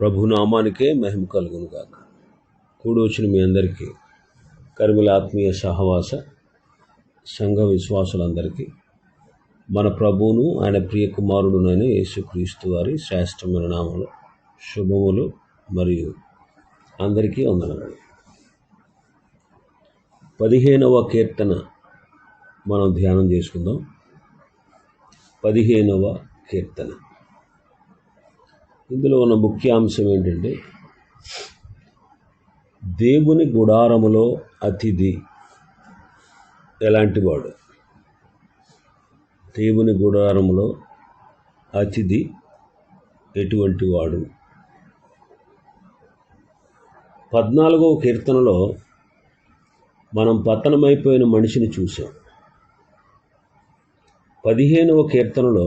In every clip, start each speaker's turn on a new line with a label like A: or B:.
A: ప్రభునామానికే మహిమ కలుగును కాక కూడి వచ్చిన మీ అందరికీ కరిమిల ఆత్మీయ సహవాస సంఘ విశ్వాసులందరికీ మన ప్రభువును ఆయన ప్రియ కుమారుడునైన యేసుక్రీస్తు వారి శ్రేష్టమైన నామలు శుభములు మరియు అందరికీ వందనಗಳು పదిహేనవ కీర్తన మనం ధ్యానం చేసుకుందాం. పదిహేనవ కీర్తన. ఇందులో ఉన్న ముఖ్యాంశం ఏంటంటే దేవుని గుడారములో అతిథి ఎలాంటివాడు దేవుని గుడారములో అతిథి ఎటువంటి వాడు? పద్నాలుగవ కీర్తనలో మనం పతనమైపోయిన మనిషిని చూసాం పదిహేనవ కీర్తనలో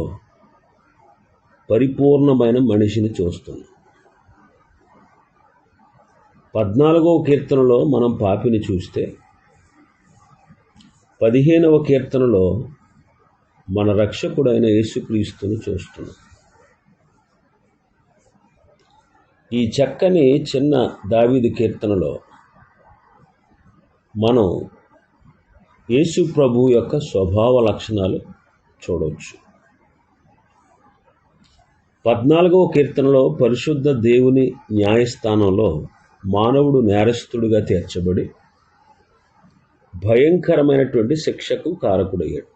A: పరిపూర్ణమైన మనిషిని చూస్తున్నాం పద్నాలుగవ కీర్తనలో మనం పాపిని చూస్తే పదిహేనవ కీర్తనలో మన రక్షకుడైన యేసుక్రీస్తుని చూస్తున్నాం. ఈ చక్కని చిన్న దావీది కీర్తనలో మనం యేసు ప్రభు యొక్క స్వభావ లక్షణాలు చూడవచ్చు పద్నాలుగవ కీర్తనలో పరిశుద్ధ దేవుని న్యాయస్థానంలో మానవుడు నేరస్తుడుగా తీర్చబడి భయంకరమైనటువంటి శిక్షకు కారకుడయ్యాడు.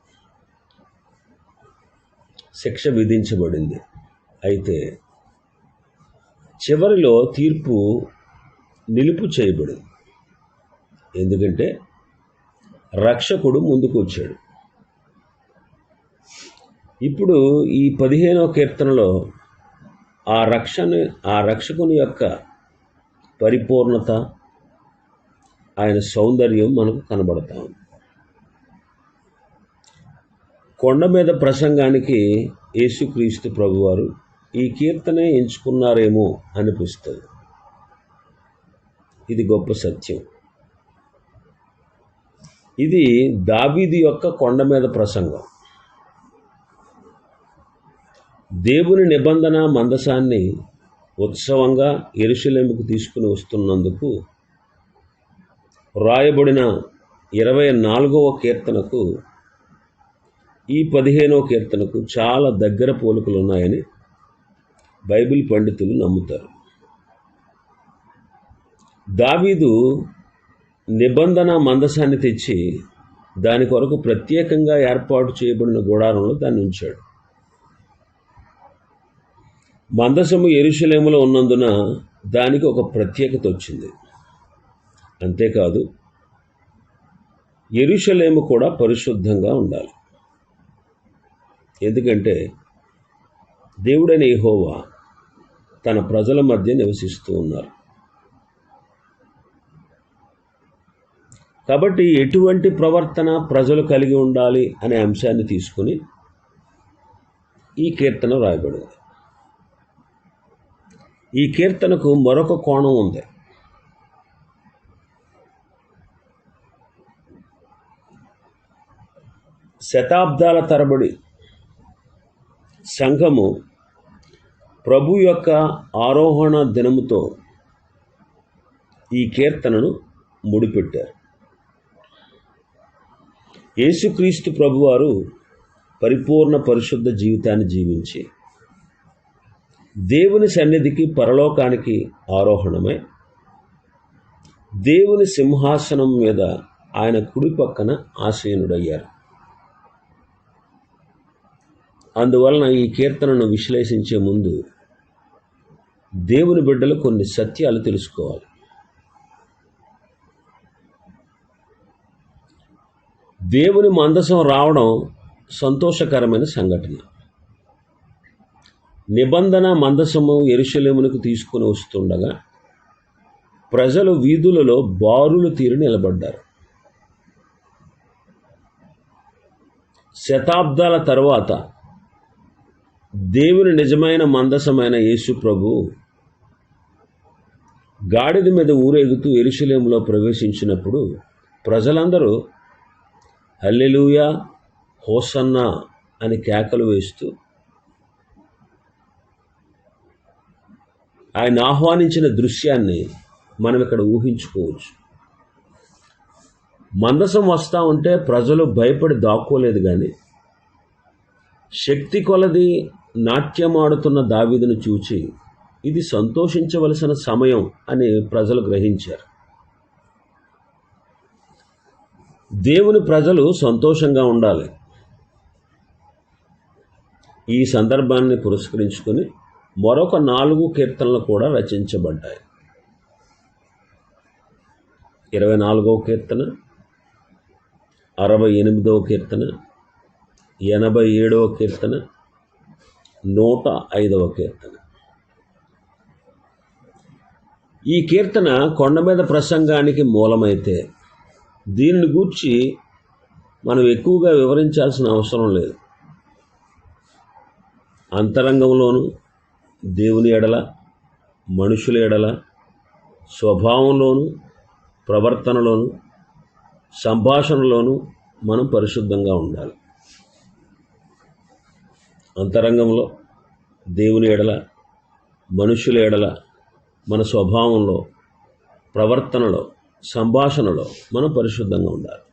A: శిక్ష విధించబడింది. అయితే చివరిలో తీర్పు నిలుపు చేయబడింది. ఎందుకంటే రక్షకుడు ముందుకు వచ్చాడు. ఇప్పుడు ఈ పదిహేనవ కీర్తనలో ఆ రక్షణ ఆ రక్షకుని యొక్క పరిపూర్ణత ఆయన సౌందర్యం మనకు కనబడతా ఉంది. కొండ మీద ప్రసంగానికి యేసుక్రీస్తు ప్రభువారు ఈ కీర్తనే ఎంచుకున్నారేమో అనిపిస్తుంది. ఇది గొప్ప సత్యం. ఇది దావీది యొక్క కొండ మీద ప్రసంగం. దేవుని నిబంధన మందసాన్ని ఉత్సవంగా ఎరుశలేముకు తీసుకుని వస్తున్నందుకు రాయబడిన ఇరవై నాలుగవ కీర్తనకు ఈ పదిహేనవ కీర్తనకు చాలా దగ్గర పోలికలు ఉన్నాయని బైబిల్ పండితులు నమ్ముతారు. దావీదు నిబంధన మందసాన్ని తెచ్చి దాని కొరకు ప్రత్యేకంగా ఏర్పాటు చేయబడిన గుడారంలో దాన్ని ఉంచాడు. మందసము ఎరుశలేములో ఉన్నందున దానికి ఒక ప్రత్యేకత వచ్చింది. అంతేకాదు ఎరుశలేము కూడా పరిశుద్ధంగా ఉండాలి. ఎందుకంటే దేవుడైన యెహోవా తన ప్రజల మధ్య నివసిస్తూ ఉన్నారు. కాబట్టి ఎటువంటి ప్రవర్తన ప్రజలు కలిగి ఉండాలి అనే అంశాన్ని తీసుకుని ఈ కీర్తన రాయబడింది. ఈ కీర్తనకు మరొక కోణం ఉంది. శతాబ్దాల తరబడి సంఘము ప్రభు యొక్క ఆరోహణ దినముతో ఈ కీర్తనను ముడిపెట్టారు. యేసుక్రీస్తు ప్రభువారు పరిపూర్ణ పరిశుద్ధ జీవితాన్ని జీవించి దేవుని సన్నిధికి పరలోకానికి ఆరోహణమై. దేవుని సింహాసనం మీద ఆయన కుడి పక్కన ఆశీనుడయ్యారు అందువలన ఈ కీర్తనను విశ్లేషించే ముందు దేవుని బిడ్డలు కొన్ని సత్యాలు తెలుసుకోవాలి. దేవుని మందసం రావడం సంతోషకరమైన సంఘటన. నిబంధన మందసము ఎరుశలేమునకు తీసుకుని వస్తుండగా ప్రజలు వీధులలో బారులు తీరి నిలబడ్డారు. శతాబ్దాల తర్వాత దేవుని నిజమైన మందసమైన యేసు ప్రభు గాడిద మీద ఊరేగుతూ ఎరుశలేములో ప్రవేశించినప్పుడు ప్రజలందరూ హల్లెలూయా హోసన్నా అని కేకలు వేస్తూ ఆయన ఆహ్వానించిన దృశ్యాన్ని మనం ఇక్కడ ఊహించుకోవచ్చు. మందసం వస్తూ ఉంటే ప్రజలు భయపడి దాక్కోలేదు కానీ శక్తి కొలది నాట్యమాడుతున్న దావీదును చూచి ఇది సంతోషించవలసిన సమయం అని ప్రజలు గ్రహించారు. దేవుని ప్రజలు సంతోషంగా ఉండాలి. ఈ సందర్భాన్ని పురస్కరించుకొని మరొక నాలుగు కీర్తనలు కూడా రచించబడ్డాయి. ఇరవై నాలుగవ కీర్తన అరవై ఎనిమిదవ కీర్తన ఎనభై ఏడవ కీర్తన నూట ఐదవ కీర్తన. ఈ కీర్తన కొండ మీద ప్రసంగానికి మూలమైతే దీనిని గూర్చి మనం ఎక్కువగా వివరించాల్సిన అవసరం లేదు. అంతరంగంలోనూ దేవుని ఎడల మనుషుల ఎడల స్వభావంలోను ప్రవర్తనలోను సంభాషణలోను మనం పరిశుద్ధంగా ఉండాలి. అంతరంగంలో దేవుని ఎడల మనుషుల ఎడల మన స్వభావంలో ప్రవర్తనలో సంభాషణలో మనం పరిశుద్ధంగా ఉండాలి.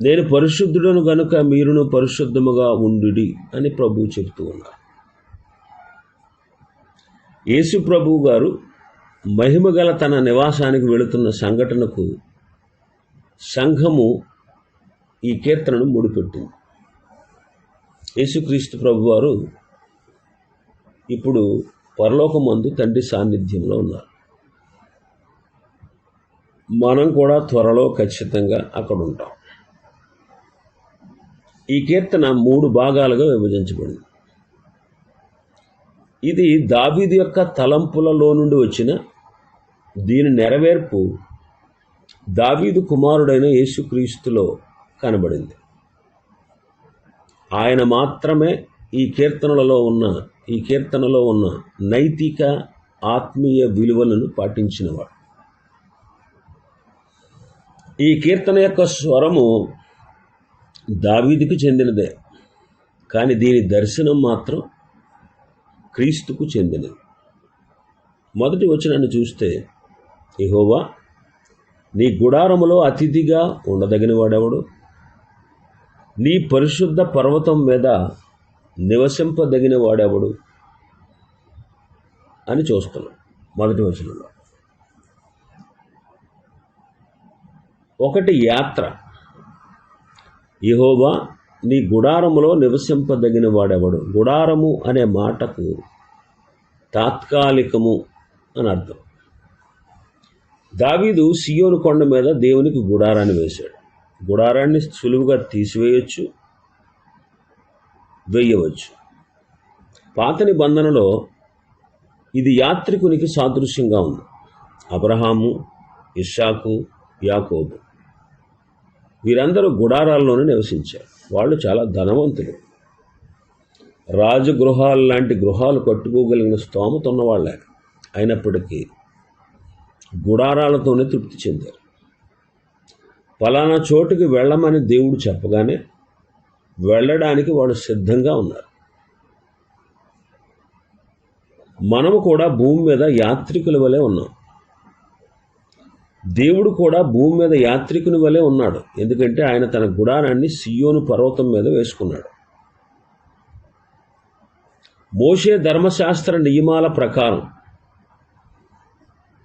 A: నేను పరిశుద్ధుడను గనుక మీరును పరిశుద్ధముగా ఉండుడి అని ప్రభువు చెబుతూ ఉన్నారు యేసు ప్రభువు గారు మహిమగల తన నివాసానికి వెళుతున్న సంఘటనకు సంఘము ఈ కీర్తనను ముడిపెట్టింది. యేసుక్రీస్తు ప్రభువారు ఇప్పుడు పరలోకమందు తండ్రి సాన్నిధ్యంలో ఉన్నారు. మనం కూడా త్వరలో ఖచ్చితంగా అక్కడ ఉంటాం. ఈ కీర్తన మూడు భాగాలుగా విభజించబడింది. ఇది దావీదు యొక్క తలంపులలో నుండి వచ్చిన దీని నెరవేర్పు దావీదు కుమారుడైన యేసుక్రీస్తులో కనబడింది. ఆయన మాత్రమే ఈ కీర్తనలలో ఉన్న ఈ కీర్తనలో ఉన్న నైతిక ఆత్మీయ విలువలను పాటించినవాడు. ఈ కీర్తన యొక్క స్వరము దావీదికి చెందినదే కానీ దీని దర్శనం మాత్రం క్రీస్తుకు చెందినది మొదటి వచనాన్ని చూస్తే ఇహోవా నీ గుడారములో అతిథిగా ఉండదగిన వాడెవడు నీ పరిశుద్ధ పర్వతం మీద నివసింపదగిన వాడెవడు అని చూస్తున్నాం మొదటి వచనంలో. ఒకటి యాత్ర. ఇహోవా నీ గుడారములో నివసింపదగిన వాడెవడు? గుడారము అనే మాటకు తాత్కాలికము అని అర్థం. దావీదు సియోను కొండ మీద దేవునికి గుడారాన్ని వేశాడు. గుడారాన్ని సులువుగా తీసివేయచ్చు వేయవచ్చు. పాత నిబంధనలో ఇది యాత్రికునికి సాదృశ్యంగా ఉంది. అబ్రహాము ఇషాకు యాకోబు. వీరందరూ గుడారాల్లోనే నివసించారు. వాళ్ళు చాలా ధనవంతులు. రాజగృహాలు లాంటి గృహాలు కట్టుకోగలిగిన స్తోమత ఉన్నవాళ్ళే. అయినప్పటికీ గుడారాలతోనే తృప్తి చెందారు. ఫలానా చోటుకి వెళ్ళమని దేవుడు చెప్పగానే వెళ్ళడానికి వాడు సిద్ధంగా ఉన్నారు. మనము కూడా భూమి మీద యాత్రికుల వలె ఉన్నాం. దేవుడు కూడా భూమి మీద యాత్రికుని వలె ఉన్నాడు. ఎందుకంటే ఆయన తన గుడారాన్ని సియోను పర్వతం మీద వేసుకున్నాడు. మోషే ధర్మశాస్త్ర నియమాల ప్రకారం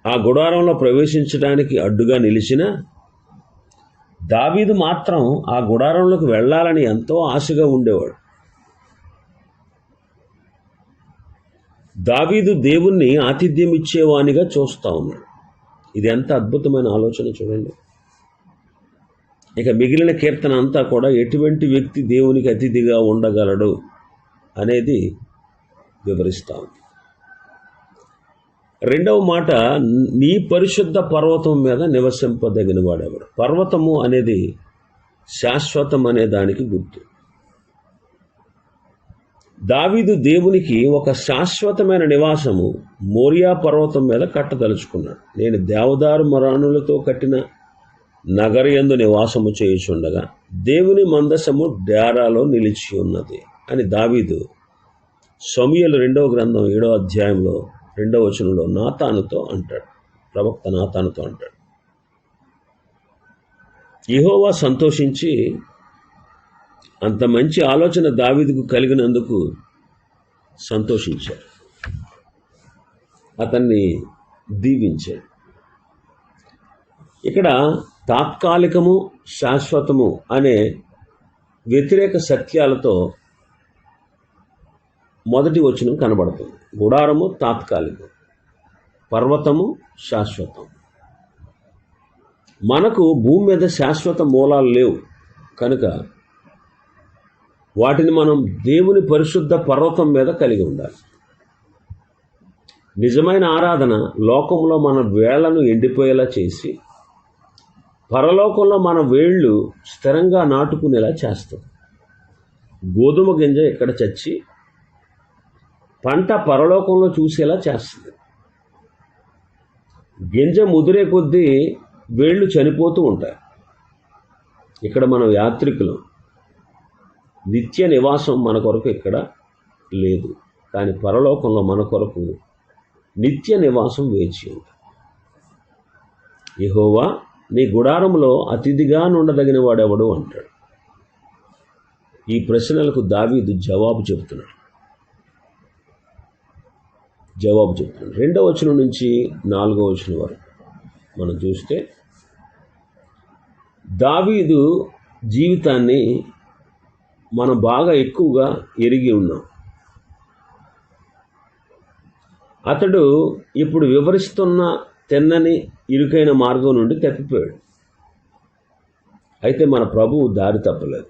A: ఆ గుడారంలో ప్రవేశించడానికి అడ్డుగా నిలిచిన దావీదు మాత్రం ఆ గుడారంలోకి వెళ్ళాలని ఎంతో ఆశగా ఉండేవాడు. దావీదు దేవుణ్ణి ఆతిథ్యం ఇచ్చేవానిగా చూస్తూ ఉన్నాడు. ఇది ఎంత అద్భుతమైన ఆలోచన చూడండి. ఇక మిగిలిన కీర్తన అంతా కూడా ఎటువంటి వ్యక్తి దేవునికి అతిథిగా ఉండగలడు అనేది వివరిస్తాం. రెండవ మాట నీ పరిశుద్ధ పర్వతం మీద నివసింపదగిన వాడెవడు పర్వతము అనేది శాశ్వతం అనే దానికి గుర్తు. దావీదు దేవునికి ఒక శాశ్వతమైన నివాసము మోరియా పర్వతం మీద కట్టదలుచుకున్నాడు. నేను దేవదారు మరాణులతో కట్టిన నగరయందు నివాసము చేయుచుండగా దేవుని మందసము డేరాలో నిలిచి ఉన్నది అని దావీదు సమయలు రెండవ గ్రంథం ఏడవ అధ్యాయంలో రెండవ వచనంలో నాతానుతో అంటాడు. ప్రవక్త నాతానుతో అంటాడు. ఇహోవా సంతోషించి అంత మంచి ఆలోచన దావీదుకు కలిగినందుకు సంతోషించాడు అతన్ని దీవించాడు ఇక్కడ తాత్కాలికము శాశ్వతము అనే వ్యతిరేక సత్యాలతో మొదటి వచనం కనబడుతుంది. గుడారము తాత్కాలికం పర్వతము శాశ్వతం మనకు భూమి మీద శాశ్వత మూలాలు లేవు. కనుక వాటిని మనం దేవుని పరిశుద్ధ పర్వతం మీద కలిగి ఉండాలి. నిజమైన ఆరాధన లోకంలో మన వేళ్ళను ఎండిపోయేలా చేసి పరలోకంలో మన వేళ్ళు స్థిరంగా నాటుకునేలా చేస్తుంది గోధుమ గింజ ఇక్కడ చచ్చి పంట పరలోకంలో చూసేలా చేస్తుంది. గింజ ముదిరే కొద్దీ వేళ్ళు చనిపోతూ ఉంటాయి. ఇక్కడ మనం యాత్రికులు. నిత్య నివాసం మన కొరకు ఇక్కడ లేదు. కానీ పరలోకంలో మన కొరకు నిత్య నివాసం వేచి ఉంది. యహోవా నీ గుడారంలో అతిథిగా నుండదగిన వాడెవడు అంటాడు. ఈ ప్రశ్నలకు దావీదు జవాబు చెబుతున్నాడు. జవాబు చెప్తున్నాడు రెండవ వచనం నుంచి నాలుగో వచనం వరకు మనం చూస్తే దావీదు జీవితాన్ని మనం బాగా ఎక్కువగా ఎరిగి ఉన్నాం. అతడు ఇప్పుడు వివరిస్తున్న తెన్నని ఇరుకైన మార్గం నుండి తప్పిపోయాడు. అయితే మన ప్రభువు దారి తప్పలేదు.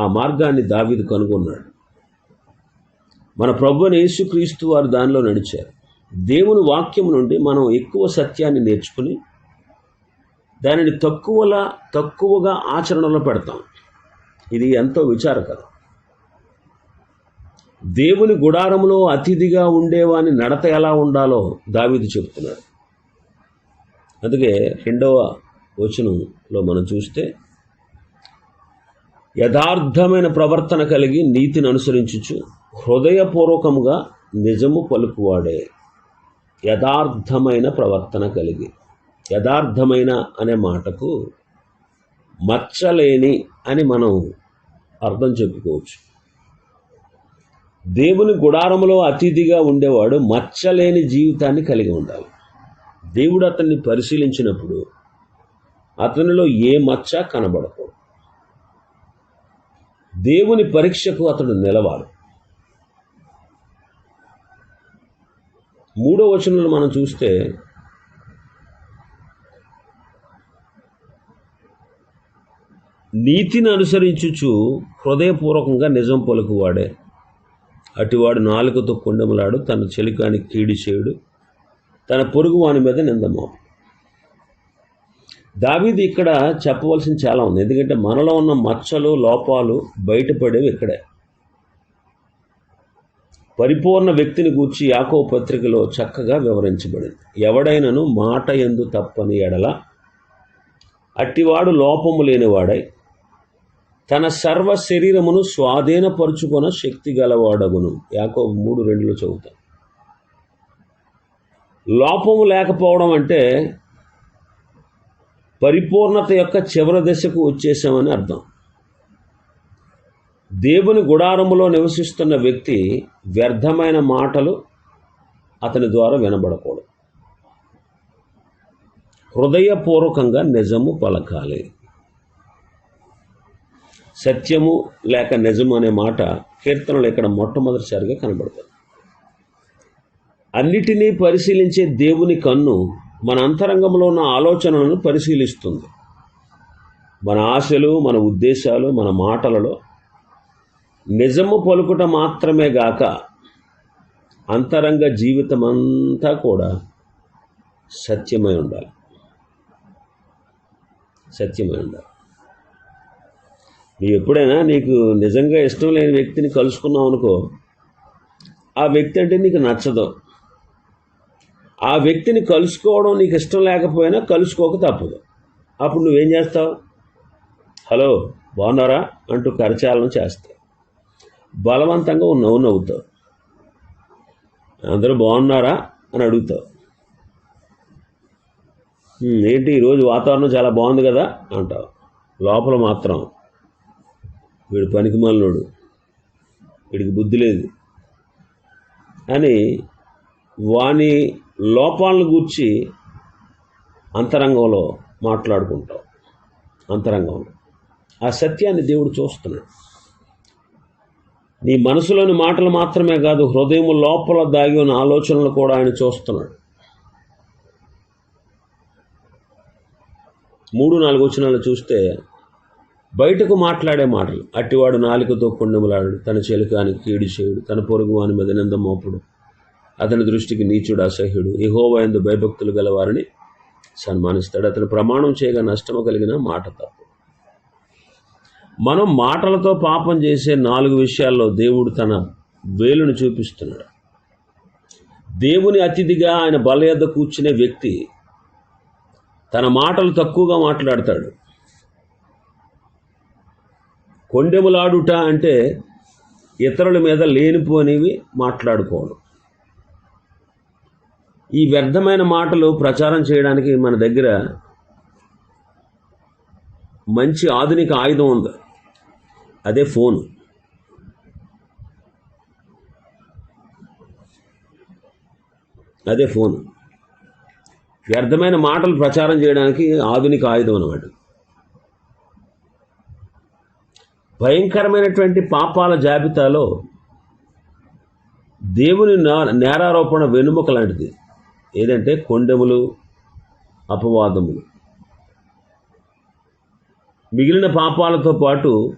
A: ఆ మార్గాన్ని దావీదు కనుగొన్నాడు. మన ప్రభు యేసుక్రీస్తు వారు దానిలో నడిచారు. దేవుని వాక్యం నుండి మనం ఎక్కువ సత్యాన్ని నేర్చుకుని దానిని తక్కువలా తక్కువగా ఆచరణలో పెడతాం. ఇది ఎంతో విచారకరం. దేవుని గుడారంలో అతిథిగా ఉండేవాని నడత ఎలా ఉండాలో దావిది చెబుతున్నాడు. అందుకే రెండవ వచనంలో మనం చూస్తే యథార్థమైన ప్రవర్తన కలిగి నీతిని అనుసరించుచు హృదయపూర్వకముగా నిజము పలుకువాడే. యథార్థమైన ప్రవర్తన కలిగి యథార్థమైన అనే మాటకు మచ్చలేని అని మనం అర్థం చెప్పుకోవచ్చు. దేవుని గుడారములో అతిథిగా ఉండేవాడు మచ్చలేని జీవితాన్ని కలిగి ఉండాలి. దేవుడు అతన్ని పరిశీలించినప్పుడు అతనిలో ఏ మచ్చ కనబడకూడదు. దేవుని పరీక్షకు అతడు నిలవాలి. మూడో వచనంలో మనం చూస్తే నీతిని అనుసరించుచు హృదయపూర్వకంగా నిజం పలుకువాడే అటివాడు నాలుకతో కొండములాడు తన చెలికానికి కీడి చేయుడు తన పొరుగు వాని మీద నిందమో. దావీది ఇక్కడ చెప్పవలసింది చాలా ఉంది. ఎందుకంటే మనలో ఉన్న మచ్చలు లోపాలు బయటపడేవి ఇక్కడే. పరిపూర్ణ వ్యక్తిని గూర్చి యాకో పత్రికలో చక్కగా వివరించబడింది. ఎవడైనను మాట ఎందు తప్పని ఎడల అట్టివాడు లోపము లేనివాడై తన సర్వ శరీరమును స్వాధీనపరుచుకున్న శక్తి గలవాడగును. యాకో మూడు రెండులో చదువుతాం. లోపము లేకపోవడం అంటే పరిపూర్ణత యొక్క చివరి దశకు వచ్చేసామని అర్థం. దేవుని గుడారములో నివసిస్తున్న వ్యక్తి వ్యర్థమైన మాటలు అతని ద్వారా వినబడకూడదు. హృదయపూర్వకంగా నిజము పలకాలి. సత్యము లేక నిజము అనే మాట కీర్తనలు ఇక్కడ మొట్టమొదటిసారిగా కనబడుతుంది. అన్నిటినీ పరిశీలించే దేవుని కన్ను మన అంతరంగంలో ఉన్న ఆలోచనలను పరిశీలిస్తుంది. మన ఆశలు మన ఉద్దేశాలు మన మాటలలో నిజము పలుకుట మాత్రమే గాక అంతరంగ జీవితం అంతా కూడా సత్యమై ఉండాలి. సత్యమై ఉండాలి. నీవు ఎప్పుడైనా నీకు నిజంగా ఇష్టం లేని వ్యక్తిని కలుసుకున్నావు అనుకో ఆ వ్యక్తి అంటే నీకు నచ్చదు. ఆ వ్యక్తిని కలుసుకోవడం నీకు ఇష్టం లేకపోయినా కలుసుకోక తప్పదు. అప్పుడు నువ్వేం చేస్తావు? హలో బాగున్నారా? అంటూ కరచాలనం చేస్తావు బలవంతంగా నవ్వు నవ్వుతావు. అందరూ బాగున్నారా? అని అడుగుతావు. ఏంటి ఈరోజు వాతావరణం చాలా బాగుంది కదా? అంటావు. లోపల మాత్రం వీడు పనికి మాలినోడు. వీడికి బుద్ధి లేదు. అని వాని లోపాలను గూర్చి అంతరంగంలో మాట్లాడుకుంటాం. అంతరంగంలో. ఆ సత్యాన్ని దేవుడు చూస్తున్నాడు. నీ మనసులోని మాటలు మాత్రమే కాదు హృదయం లోపల దాగి ఉన్న ఆలోచనలు కూడా ఆయన చూస్తున్నాడు. మూడు నాలుగు వచనాలు చూస్తే బయటకు మాట్లాడే మాటలు. అట్టివాడు నాలుకతో పుణ్యములాడు తన చెలుకానికి కీడు చేయుడు. తన పొరుగు వాని మీద నింద మోపుడు. అతని దృష్టికి నీచుడు అసహ్యుడు. ఎహోవా యందు భయభక్తులు గలవారిని సన్మానిస్తాడు. అతను ప్రమాణం చేయగా నష్టము కలిగిన మాట తప్పు. మనం మాటలతో పాపం చేసే నాలుగు విషయాల్లో దేవుడు తన వేలును చూపిస్తున్నాడు. దేవుని అతిథిగా ఆయన బల యొద్ద కూర్చునే వ్యక్తి తన మాటలు తక్కువగా మాట్లాడతాడు. కొండెములాడుట అంటే ఇతరుల మీద లేనిపోనివి మాట్లాడుకోవడం. ఈ వ్యర్థమైన మాటలు ప్రచారం చేయడానికి మన దగ్గర మంచి ఆధునిక ఆయుధం ఉంది. అదే ఫోన్. అదే ఫోన్. వ్యర్థమైన మాటలు ప్రచారం చేయడానికి ఆధునిక ఆయుధం అన్నమాట. భయంకరమైనటువంటి పాపాల జాబితాలో దేవుని నా- నేరారోపణ వెనుముక లాంటిది. ఏదంటే కొండెములు అపవాదములు. మిగిలిన పాపాలతో పాటు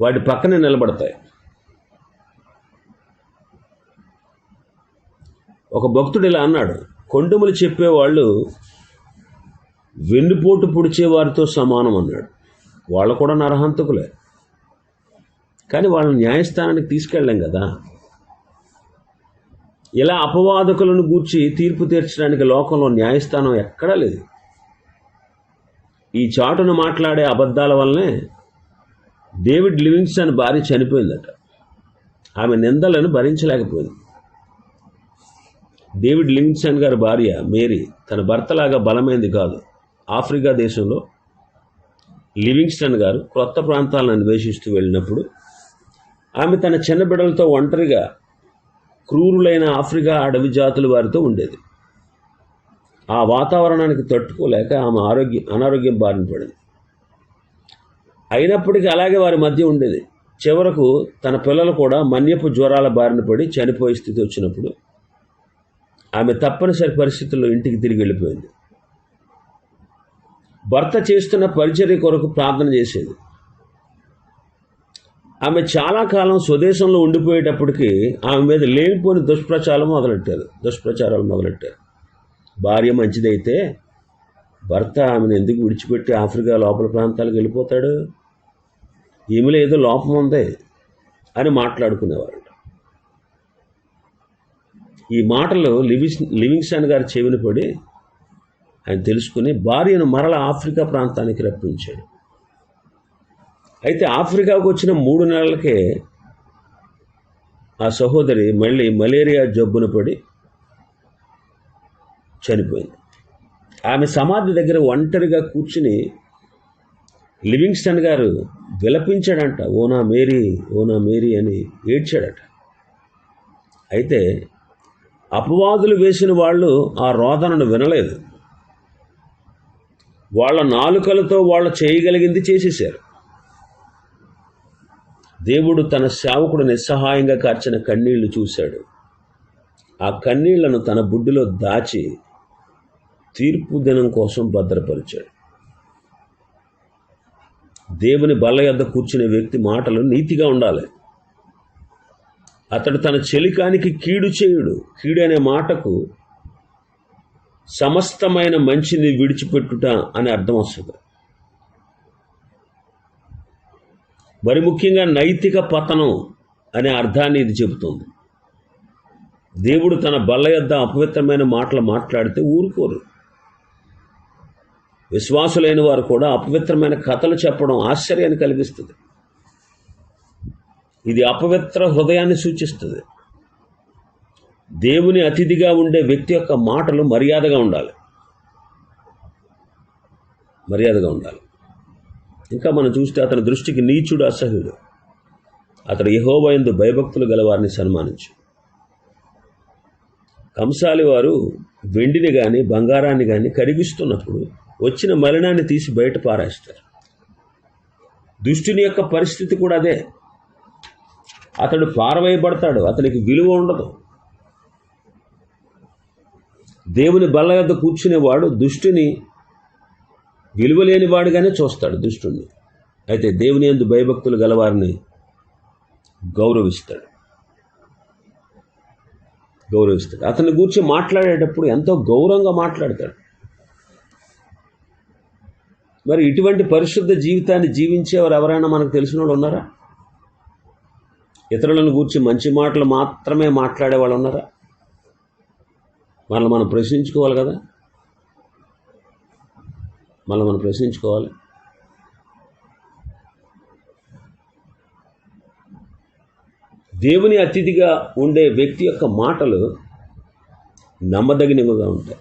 A: వాటి పక్కనే నిలబడతాయి. ఒక భక్తుడు ఇలా అన్నాడు కొండములు చెప్పేవాళ్ళు వెన్నుపోటు పొడిచే వారితో సమానం అన్నాడు. వాళ్ళు కూడా నరహంతకులే. కానీ వాళ్ళని న్యాయస్థానానికి తీసుకెళ్ళాం కదా. ఇలా అపవాదకులను గూర్చి తీర్పు తీర్చడానికి లోకంలో న్యాయస్థానం ఎక్కడా లేదు. ఈ చాటును మాట్లాడే అబద్ధాల వల్లనే డేవిడ్ లివింగ్స్టన్ భార్య చనిపోయిందట. ఆమె నిందలను భరించలేకపోయింది. డేవిడ్ లివింగ్స్టన్ గారి భార్య మేరీ తన భర్తలాగా బలమైంది కాదు. ఆఫ్రికా దేశంలో లివింగ్స్టన్ గారు క్రొత్త ప్రాంతాలను అన్వేషిస్తూ వెళ్ళినప్పుడు ఆమె తన చిన్న బిడ్డలతో ఒంటరిగా క్రూరులైన ఆఫ్రికా అడవి జాతుల వారితో ఉండేది. ఆ వాతావరణానికి తట్టుకోలేక ఆమె ఆరోగ్యం అనారోగ్యం బారిన పడింది. అయినప్పటికీ అలాగే వారి మధ్య ఉండేది. చివరకు తన పిల్లలు కూడా మన్యపు జ్వరాల బారిన పడి చనిపోయే స్థితి వచ్చినప్పుడు ఆమె తప్పనిసరి పరిస్థితుల్లో ఇంటికి తిరిగి వెళ్ళిపోయింది. భర్త చేస్తున్న పరిచర్య కొరకు ప్రార్థన చేసేది. ఆమె చాలా కాలం స్వదేశంలో ఉండిపోయేటప్పటికి ఆమె మీద లేనిపోని దుష్ప్రచారం మొదలెట్టారు. దుష్ప్రచారాలు మొదలెట్టారు. భార్య మంచిదైతే భర్త ఆమెను ఎందుకు విడిచిపెట్టి ఆఫ్రికా లోపల ప్రాంతాలకు వెళ్ళిపోతాడు? ఈమెలో ఏదో లోపం ఉంది అని మాట్లాడుకునేవారు ఈ మాటలు లివింగ్ లివింగ్స్టన్ గారి చెవిన పడి ఆయన తెలుసుకుని భార్యను మరల ఆఫ్రికా ప్రాంతానికి రప్పించాడు. అయితే ఆఫ్రికాకు వచ్చిన మూడు నెలలకే ఆ సహోదరి మళ్ళీ మలేరియా జబ్బున పడి చనిపోయింది. ఆమె సమాధి దగ్గర ఒంటరిగా కూర్చుని లివింగ్స్టన్ గారు విలపించాడంట ఓనా మేరీ ఓనా మేరీ అని ఏడ్చాడట. అయితే అపవాదులు వేసిన వాళ్ళు ఆ రోదనను వినలేదు. వాళ్ళ నాలుకలతో వాళ్ళు చేయగలిగింది చేసేశారు. దేవుడు తన సేవకుడు నిస్సహాయంగా కార్చిన కన్నీళ్ళు చూశాడు. ఆ కన్నీళ్ళను తన బుడ్డిలో దాచి తీర్పు దినం కోసం భద్రపరిచాడు. దేవుని బల్ల యొద్ద కూర్చునే వ్యక్తి మాటలు నీతిగా ఉండాలి. అతడు తన చెలికానికి కీడు చేయుడు. కీడు అనే మాటకు సమస్తమైన మంచిని విడిచిపెట్టుట అని అర్థం వస్తుంది. మరి ముఖ్యంగా నైతిక పతనం అనే అర్థాన్ని ఇది చెబుతుంది. దేవుడు తన బల్ల యొద్ద అపవిత్రమైన మాటలు మాట్లాడితే ఊరుకోరు. విశ్వాసులైన వారు కూడా అపవిత్రమైన కథలు చెప్పడం ఆశ్చర్యాన్ని కలిగిస్తుంది. ఇది అపవిత్ర హృదయాన్ని సూచిస్తుంది. దేవుని అతిథిగా ఉండే వ్యక్తి యొక్క మాటలు మర్యాదగా ఉండాలి. మర్యాదగా ఉండాలి. ఇంకా మనం చూస్తే అతని దృష్టికి నీచుడు అసహ్యుడు. అతడు యహోబయందు భయభక్తులు గల వారిని సన్మానించు. కంసాలి వారు వెండిని కానీ బంగారాన్ని కానీ కరిగిస్తున్నప్పుడు వచ్చిన మలినాన్ని తీసి బయట పారేస్తారు. దుష్టుని యొక్క పరిస్థితి కూడా అదే. అతడు పారవేయబడతాడు. అతనికి విలువ ఉండదు. దేవుని బల్ల యొద్ద కూర్చునేవాడు దుష్టుని విలువలేని వాడుగానే చూస్తాడు దుష్టుణ్ణి. అయితే దేవుని ఎందు భయభక్తులు గలవారిని గౌరవిస్తాడు. గౌరవిస్తాడు. అతన్ని గురించి మాట్లాడేటప్పుడు ఎంతో గౌరవంగా మాట్లాడతాడు. మరి ఇటువంటి పరిశుద్ధ జీవితాన్ని జీవించేవారు ఎవరైనా మనకు తెలిసిన వాళ్ళు ఉన్నారా? ఇతరులను గూర్చి మంచి మాటలు మాత్రమే మాట్లాడే వాళ్ళు ఉన్నారా? మనల్ని మనం ప్రశ్నించుకోవాలి కదా. మళ్ళీ మనం ప్రశ్నించుకోవాలి. దేవుని అతిథిగా ఉండే వ్యక్తి యొక్క మాటలు నమ్మదగినవిగా ఉంటాయి.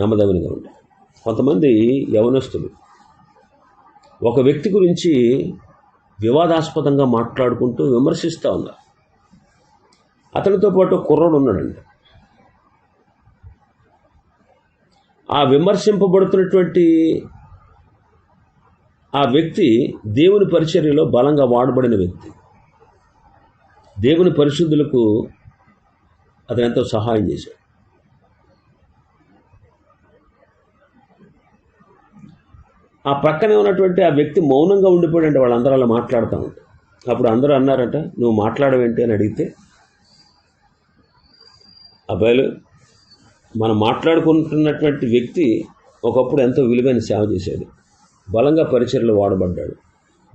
A: నమ్మదగినగా ఉంటాయి. కొంతమంది యవనస్తులు ఒక వ్యక్తి గురించి వివాదాస్పదంగా మాట్లాడుకుంటూ విమర్శిస్తూ ఉన్నారు. అతనితో పాటు కుర్రోడు ఉన్నాడండి ఆ విమర్శింపబడుతున్నటువంటి ఆ వ్యక్తి దేవుని పరిచర్యలో బలంగా వాడబడిన వ్యక్తి. దేవుని పరిశుద్ధులకు అతను ఎంతో సహాయం చేశాడు. ఆ పక్కనే ఉన్నటువంటి ఆ వ్యక్తి మౌనంగా ఉండిపోయాడంటే వాళ్ళందరూ అలా మాట్లాడుతూ ఉంటారు అప్పుడు అందరూ అన్నారట నువ్వు మాట్లాడవేంటి? అని అడిగితే అబ్బాయిలు మనం మాట్లాడుకుంటున్నటువంటి వ్యక్తి ఒకప్పుడు ఎంతో విలువైన సేవ చేశాడు. బలంగా పరిచయలో వాడబడ్డాడు.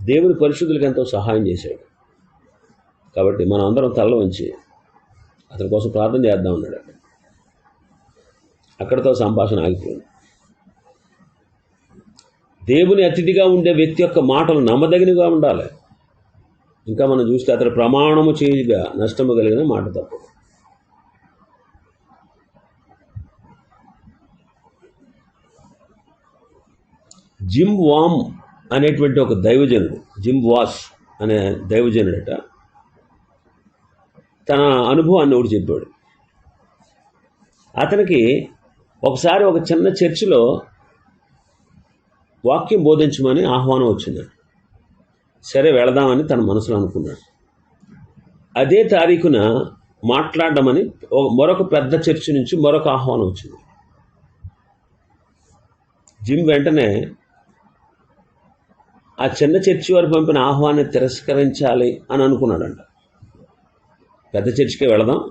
A: దేవుని పరిశుద్ధులకు ఎంతో సహాయం చేశాడు. కాబట్టి మనం అందరం తల వంచి అతని కోసం ప్రార్థన చేద్దాం అన్నాడు. అక్కడితో సంభాషణ ఆగిపోయింది. దేవుని అతిథిగా ఉండే వ్యక్తి యొక్క మాటలు నమ్మదగినగా ఉండాలి. ఇంకా మనం చూస్తే అతని ప్రమాణము చేయగా నష్టము కలిగిన మాట తప్పు. జిమ్ వామ్ అనేటువంటి ఒక దైవజనుడు జిమ్ వాస్ అనే దైవజనుడట తన అనుభవాన్ని ఒకటి చెప్పాడు. అతనికి ఒకసారి ఒక చిన్న చర్చిలో వాక్యం బోధించమని ఆహ్వానం వచ్చింది. సరే వెళదామని తన మనసులో అనుకున్నాడు. అదే తారీఖున మాట్లాడమని ఒక- మరొక పెద్ద చర్చి నుంచి మరొక ఆహ్వానం వచ్చింది. జిమ్ వెంటనే ఆ చిన్న చర్చి వారు పంపిన ఆహ్వాన్ని తిరస్కరించాలి అని అనుకున్నాడంట. పెద్ద చర్చికే వెళదాం.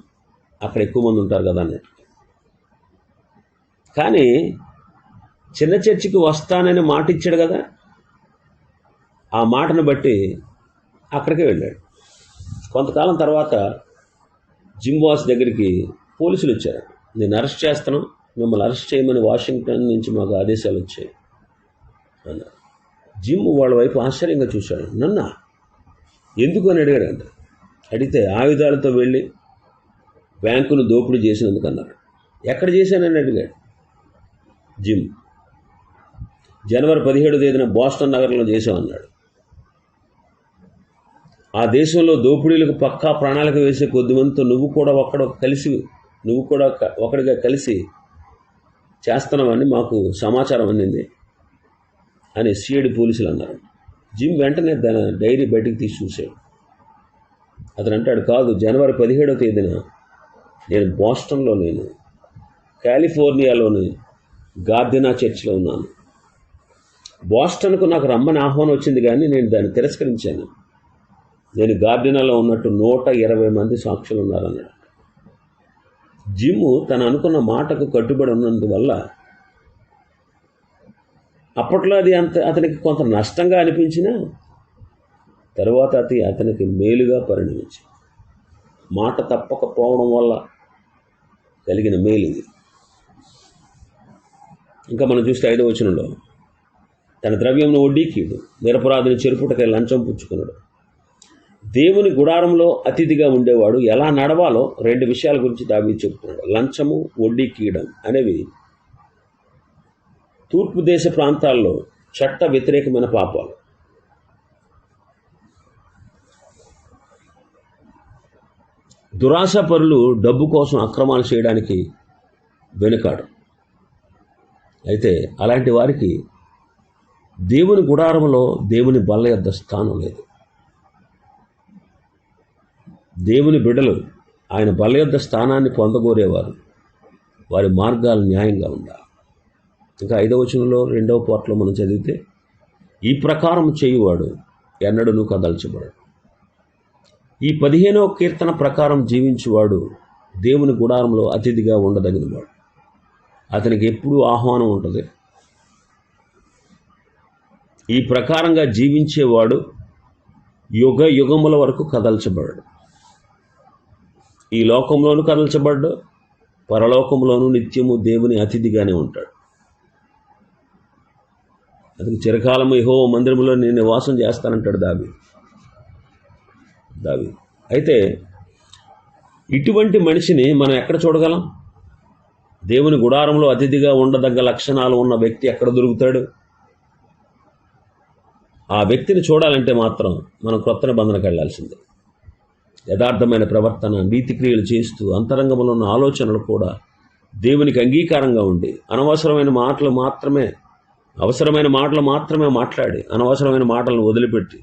A: అక్కడ ఎక్కువ మంది ఉంటారు కదా అని. కానీ చిన్న చర్చికి వస్తానని మాట ఇచ్చాడు కదా. ఆ మాటను బట్టి అక్కడికే వెళ్ళాడు. కొంతకాలం తర్వాత జిమ్ వాస్ దగ్గరికి పోలీసులు వచ్చారు. నేను అరెస్ట్ చేస్తాను. మిమ్మల్ని అరెస్ట్ చేయమని వాషింగ్టన్ నుంచి మాకు ఆదేశాలు వచ్చాయి అన్నారు. జిమ్ వాళ్ళ వైపు ఆశ్చర్యంగా చూశాడు. నన్న ఎందుకు? అని అడిగాడంట అడిగితే ఆయుధాలతో వెళ్ళి బ్యాంకును దోపిడీ చేసినందుకు అన్నారు. ఎక్కడ చేశానని అడిగాడు? జిమ్. జనవరి పదిహేడు తేదీన బోస్టన్ నగరంలో చేశామన్నాడు ఆ దేశంలో దోపిడీలకు పక్కా ప్రణాళిక వేసే కొద్దిమందితో నువ్వు కూడా ఒక్కడ కలిసి నువ్వు కూడా ఒకడిగా కలిసి చేస్తున్నామని మాకు సమాచారం అందింది. అని సిఐడి పోలీసులు అన్నారు. జిమ్ వెంటనే దాని డైరీ బయటికి తీసి చూశాడు. అతను అంటాడు కాదు జనవరి పదిహేడవ తేదీన నేను బోస్టన్లో నేను కాలిఫోర్నియాలోని గార్డినా చర్చ్లో ఉన్నాను. బోస్టన్కు నాకు రమ్మని ఆహ్వానం వచ్చింది కానీ నేను దాన్ని తిరస్కరించాను. నేను గార్డినాలో ఉన్నట్టు నూట ఇరవై మంది సాక్షులు ఉన్నారన్నాడు. జిమ్ తను అనుకున్న మాటకు కట్టుబడి ఉన్నందువల్ల అప్పట్లో అది అంత అతనికి కొంత నష్టంగా అనిపించినా తరువాత అది అతనికి మేలుగా పరిణమించి మాట తప్పకపోవడం వల్ల కలిగిన మేలు ఇది. ఇంకా మనం చూస్తే ఐదో వచనంలో తన ద్రవ్యంను వడ్డీకి నిరపరాధిని చెరుపుటకై లంచం పుచ్చుకున్నాడు దేవుని గుడారంలో అతిథిగా ఉండేవాడు ఎలా నడవాలో రెండు విషయాల గురించి దావి చెప్తున్నాడు లంచము వడ్డీ కీయడం అనేవి తూర్పు దేశ ప్రాంతాల్లో చట్ట వ్యతిరేకమైన పాపాలు. దురాశపరులు డబ్బు కోసం అక్రమాలు చేయడానికి వెనుకాడు. అయితే అలాంటి వారికి దేవుని గుడారంలో దేవుని బల్ల యొద్ద స్థానం లేదు. దేవుని బిడ్డలు ఆయన బల్ల యొద్ద స్థానాన్ని పొందగోరేవారు. వారి మార్గాలు న్యాయంగా ఉండాలి. ఇంకా ఐదవ వచనంలో రెండవ పోర్ట్లో మనం చదివితే ఈ ప్రకారం చేయువాడు ఎన్నడూ కదల్చబడు ఈ పదిహేనవ కీర్తన ప్రకారం జీవించువాడు దేవుని గుడారంలో అతిథిగా ఉండదగినవాడు. అతనికి ఎప్పుడూ ఆహ్వానం ఉంటుంది. ఈ ప్రకారంగా జీవించేవాడు యుగ యుగముల వరకు కదల్చబడడు. ఈ లోకంలోనూ కదల్చబడ్డు పరలోకంలోనూ నిత్యము దేవుని అతిథిగానే ఉంటాడు. అతను చిరకాలము యహో మందిరంలో నేను నివాసం చేస్తానంటాడు దావి దావి అయితే ఇటువంటి మనిషిని మనం ఎక్కడ చూడగలం? దేవుని గుడారంలో అతిథిగా ఉండదగ్గ లక్షణాలు ఉన్న వ్యక్తి ఎక్కడ దొరుకుతాడు? ఆ వ్యక్తిని చూడాలంటే మాత్రం మనం క్రొత్త నిబంధనకు వెళ్ళాల్సిందే. యథార్థమైన ప్రవర్తన నీతిక్రియలు చేస్తూ అంతరంగంలో ఉన్న ఆలోచనలు కూడా దేవునికి అంగీకారంగా ఉండి అనవసరమైన మాటలు మాత్రమే అవసరమైన మాటలు మాత్రమే మాట్లాడి అనవసరమైన మాటలను వదిలిపెట్టి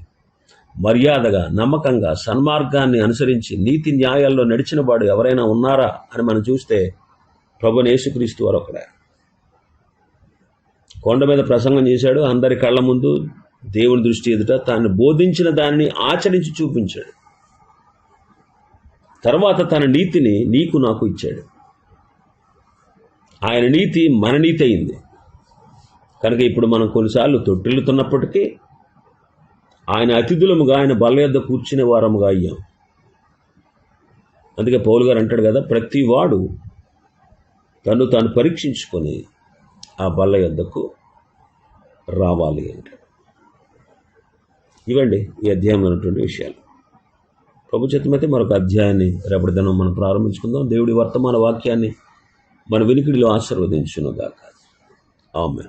A: మర్యాదగా నమ్మకంగా సన్మార్గాన్ని అనుసరించి నీతి న్యాయాల్లో నడిచిన వాడు ఎవరైనా ఉన్నారా అని మనం చూస్తే ప్రభు యేసుక్రీస్తు వారు ఒకడే. కొండ మీద ప్రసంగం చేశాడు అందరి కళ్ళ ముందు దేవుని దృష్టి ఎదుట తాను బోధించిన దానిని ఆచరించి చూపించాడు. తర్వాత తన నీతిని నీకు నాకు ఇచ్చాడు. ఆయన నీతి మన నీతి అయింది. కనుక ఇప్పుడు మనం కొన్నిసార్లు తొట్టిల్లుతున్నప్పటికీ ఆయన అతిథులముగా ఆయన బల్ల యొద్ద కూర్చునే వారముగా అయ్యాం. అందుకే పౌలు గారు అంటాడు కదా ప్రతి వాడు తను తాను పరీక్షించుకొని ఆ బల్ల యొద్దకు రావాలి అంటాడు. ఇవండి ఈ అధ్యాయంలో ఉన్నటువంటి విషయాలు. ప్రభుత్వమైతే మరొక అధ్యాయాన్ని రేపటి దినం మనం ప్రారంభించుకుందాం. దేవుడి వర్తమాన వాక్యాన్ని మన వినికిడిలో ఆశీర్వదించును గాక ఆమె